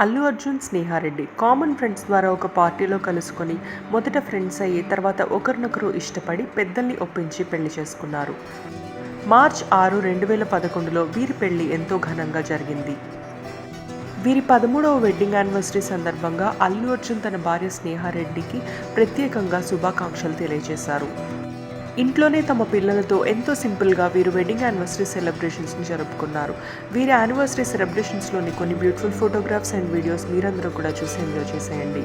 Allu Arjun Sneha Reddy. Common friends ద్వారా ఒక పార్టీలో కలుసుకొని మొదట ఫ్రెండ్స్ అయ్యి తర్వాత ఒకరినొకరు ఇష్టపడి పెద్దల్ని ఒప్పించి పెళ్ళి చేసుకున్నారు. మార్చ్ ఆరు రెండు వేల పదకొండులో వీరి పెళ్ళి ఎంతో ఘనంగా జరిగింది. వీరి పదమూడవ వెడ్డింగ్ యానివర్సరీ సందర్భంగా అల్లు అర్జున్ తన భార్య స్నేహారెడ్డికి ప్రత్యేకంగా శుభాకాంక్షలు తెలియజేశారు. ఇంట్లోనే తమ పిల్లలతో ఎంతో సింపుల్గా వీరు వెడ్డింగ్ యానివర్సరీ సెలబ్రేషన్స్ని జరుపుకున్నారు. వీరి యానివర్సరీ సెలబ్రేషన్స్లోని కొన్ని బ్యూటిఫుల్ ఫోటోగ్రాఫ్స్ అండ్ వీడియోస్ మీరందరూ కూడా చూసి ఎంజాయ్ చేసేయండి.